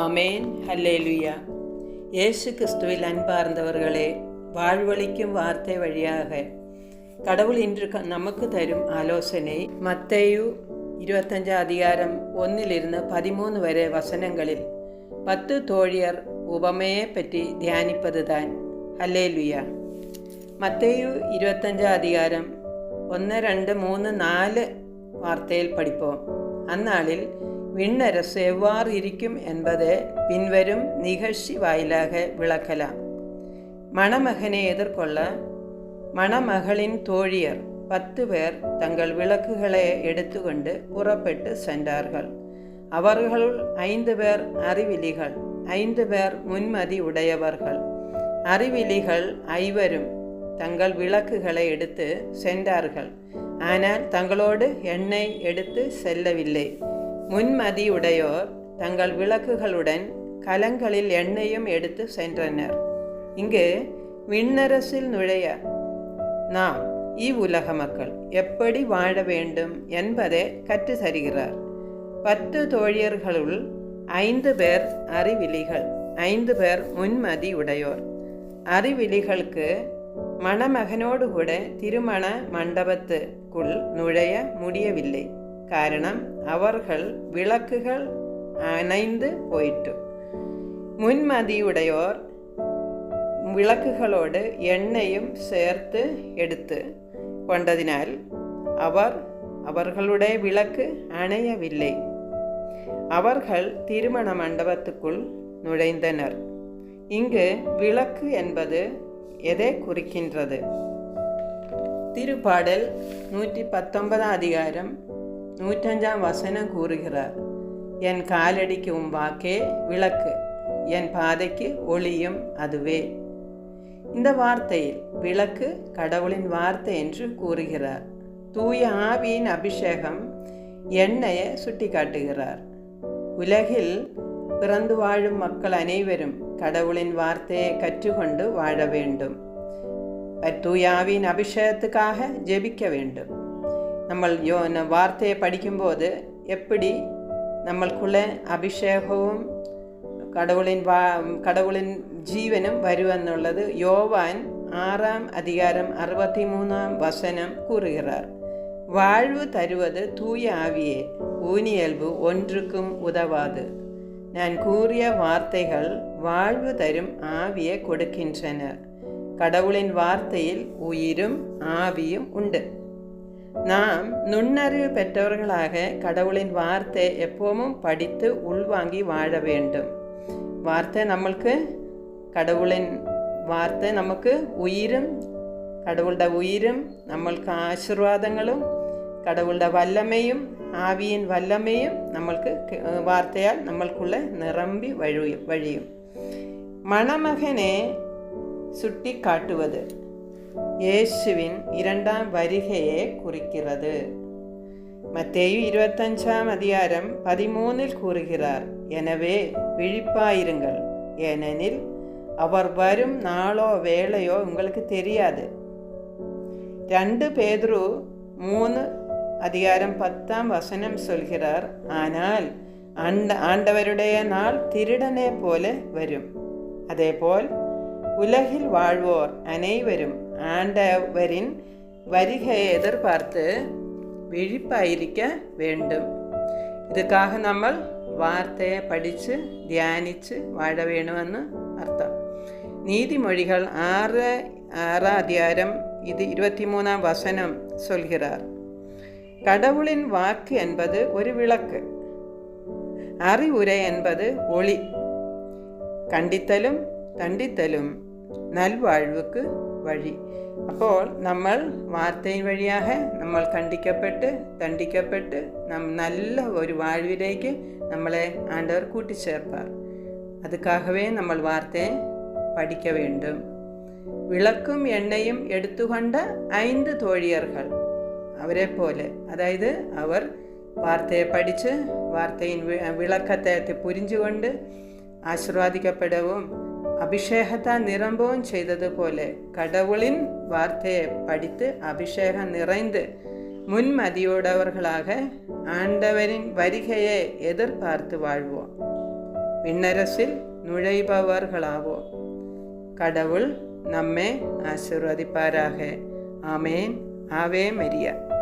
ஆமேன் hallelujah இயேசு கிறிஸ்துவில் அன்பார்ந்தவர்களே வாழ்வழிக்கும் வார்த்தை வழியாக கடவுள் இன்று க- நமக்கு தரும் ஆலோசனை மத்தேயு இருபத்தஞ்சாம் அதிகாரம் ஒன்னிலிருந்து பதிமூணு வரை வசனங்களில் பத்து தோழியர் உபமையை பற்றி தியானிப்பதுதான் ஹல்லேலுயா മത്തേയു ഇരുപത്തഞ്ചാം അധികാരം ഒന്ന് രണ്ട് മൂന്ന് നാല് വാർത്തയിൽ പഠിപ്പോം അന്നാളിൽ விண்ணரசு எவ்வாறு இருக்கும் என்பதை பின்வரும் நிகழ்ச்சி வாயிலாக விளக்கலாம். மணமகனை எதிர்கொள்ள மணமகளின் தோழியர் பத்து பேர் தங்கள் விளக்குகளை எடுத்துக்கொண்டு புறப்பட்டு சென்றார்கள். அவர்களுள் ஐந்து பேர் அறிவிலிகள் ஐந்து பேர் முன்மதி உடையவர்கள். அறிவிலிகள் ஐவரும் தங்கள் விளக்குகளை எடுத்து சென்றார்கள். ஆனால் தங்களோடு எண்ணெய் எடுத்து செல்லவில்லை. முன்மதியுடையோர் தங்கள் விளக்குகளுடன் கலங்களில் எண்ணெயும் எடுத்து சென்றனர். இங்கு விண்ணரசில் நுழைய நாம் இவ்வுலக மக்கள் எப்படி வாழ வேண்டும் என்பதை கற்று தருகிறார். பத்து தோழியர்களுள் ஐந்து பேர் அறிவிலிகள் ஐந்து பேர் முன்மதி உடையோர் அறிவிலிகளுக்கு மணமகனோடு கூட திருமண மண்டபத்துக்குள் நுழைய முடியவில்லை. കാരണം അവർകൾ വിളക്കുകൾ അണൈந்து പോയിട്ടു. മുൻമതിയുടയോർ വിളക്കുകളോട് എണ്ണയും ചേർത്ത് എടുത്ത് കൊണ്ടതിനാൽ അവർ അവர்களுடைய விளக்கு அணையவில்லை அவர்கள் திருமண மண்டபத்துக்குள் நுழைந்தனர் இங்கு விளக்கு என்பது எதை குறிக்கின்றது திருப்பாடல் நூற்றி பத்தொன்பதாம் அதிகாரம் நூற்றஞ்சாம் வசனம் கூறுகிறார் என் காலடிக்கு உம் வாக்கே விளக்கு என் பாதைக்கு ஒளியும் அதுவே. இந்த வார்த்தையில் விளக்கு கடவுளின் வார்த்தை என்று கூறுகிறார். தூய ஆவியின் அபிஷேகம் எண்ணெயை சுட்டிக்காட்டுகிறார். உலகில் பிறந்து வாழும் மக்கள் அனைவரும் கடவுளின் வார்த்தையை கற்றுக்கொண்டு வாழ வேண்டும். தூயாவின் அபிஷேகத்துக்காக ஜெபிக்க வேண்டும். നമ്മൾ യോ വാർത്തയെ പഠിക്കുമ്പോൾ എപ്പടി നമ്മൾക്കുള്ള അഭിഷേകവും കടവുളിൻ വാ കടവുളിൻ ജീവനും വരുമെന്നുള്ളത് യോവാൻ ആറാം അധികാരം അറുപത്തിമൂന്നാം വസനം കൂറുകിറാർ വാഴ്വ് തരുവത് തൂയ ആവിയെ ഊനിയൽവ് ഒന്റുക്കും ഉതവാത്. ഞാൻ കൂറിയ വാർത്തകൾ വാഴ്വ് തരും ആവിയെ കൊടുക്കിன்றனர் கடவுளின் വാർത്തയിൽ ഉയിരും ആവിയും ഉണ്ട്. நாம் நுண்ணறிவு பெற்றவர்களாக கடவுளின் வார்த்தை எப்பவும் படித்து உள்வாங்கி வாழ வேண்டும் വാർത്ത നമ്മൾക്ക് കടവുളിൻ വാർത്ത നമുക്ക് ഉയിരും കടവുളുടെ ഉയിരും നമ്മൾക്ക് ആശീർവാദങ്ങളും കടവുളുടെ വല്ലമയും ആവിയൻ വല്ലമയും നമ്മൾക്ക് ക- വാർത്തയാൽ നമ്മൾക്കുള്ള നിറമ്പി വഴിയും വഴിയും മണമകനെ சுட்டிக்காட்டுவது இயேசுவின் இரண்டாம் வருகையை குறிக்கிறது. மத்தேயு இருபத்தஞ்சாம் அதிகாரம் பதிமூனில் கூறுகிறார் எனவே விழிப்பாயிருங்கள். ஏனெனில் அவர் வரும் நாளோ வேலையோ உங்களுக்கு தெரியாது. രണ്ട് പേതൃ മൂന്ന് അധികാരം പത്താം വസനം സൊൽகிறார் ஆனால் ஆண்ட ஆண்டவருடைய நாள் திருடனே போல வரும். அதேபோல் உலகில் வாழ்வோர் அனைவரும் ஆண்டவரின் வருகையை எதிர்பார்த்து വിഴിപ്പായിരിക്ക വേണ്ടും. ഇതൊക്കെ നമ്മൾ വാർത്തയെ പഠിച്ച് ധ്യാനിച്ച് വാഴ വേണമെന്ന് അർത്ഥം. നീതിമൊഴികൾ ആറ് ആറാം അധികാരം ഇത് ഇരുപത്തിമൂന്നാം വസനം സൊൽഹിറാർ. കടവുളിൻ വാക്ക് എൺപത് ഒരു വിളക്ക്. അറിവുര എൺപത് ഒളി. കണ്ടിത്തലും തണ്ടിത്തലും നൽവാഴ്വക്ക് വഴി അപ്പോൾ നമ്മൾ വാർത്തയിൽ വഴിയാക നമ്മൾ കണ്ടിക്കപ്പെട്ട് തണ്ടിക്കപ്പെട്ട് നം നല്ല ഒരു വാഴ്വിലേക്ക് നമ്മളെ ആണ്ടവർ കൂട്ടിച്ചേർപ്പാർ അതുക്കാകவே നമ്മൾ വാർത്തയെ പഠിക്ക വേണ്ടും വിളക്കും എണ്ണയും എടുത്തുകൊണ്ട ഐന്ത് തോഴിയർകൾ അവരെ പോലെ അതായത് അവർ വാർത്തയെ പഠിച്ച് വാർത്തയിൽ വിളക്കത്തെ പുരിഞ്ചുകൊണ്ട് ആശീർവാദിക്കപ്പെടവും அபிஷேகத்தால் நிரம்பவும் செய்தது கடவுளின் வார்த்தையை படித்து அபிஷேகம் நிறைந்து முன்மதியோடவர்களாக ஆண்டவரின் வருகையை எதிர்பார்த்து வாழ்வோம் விண்ணரசில் நுழைபவர்களாவோம் கடவுள் நம்மை ஆசிர்வதிப்பாராக ஆமேன் ஆவே மரியா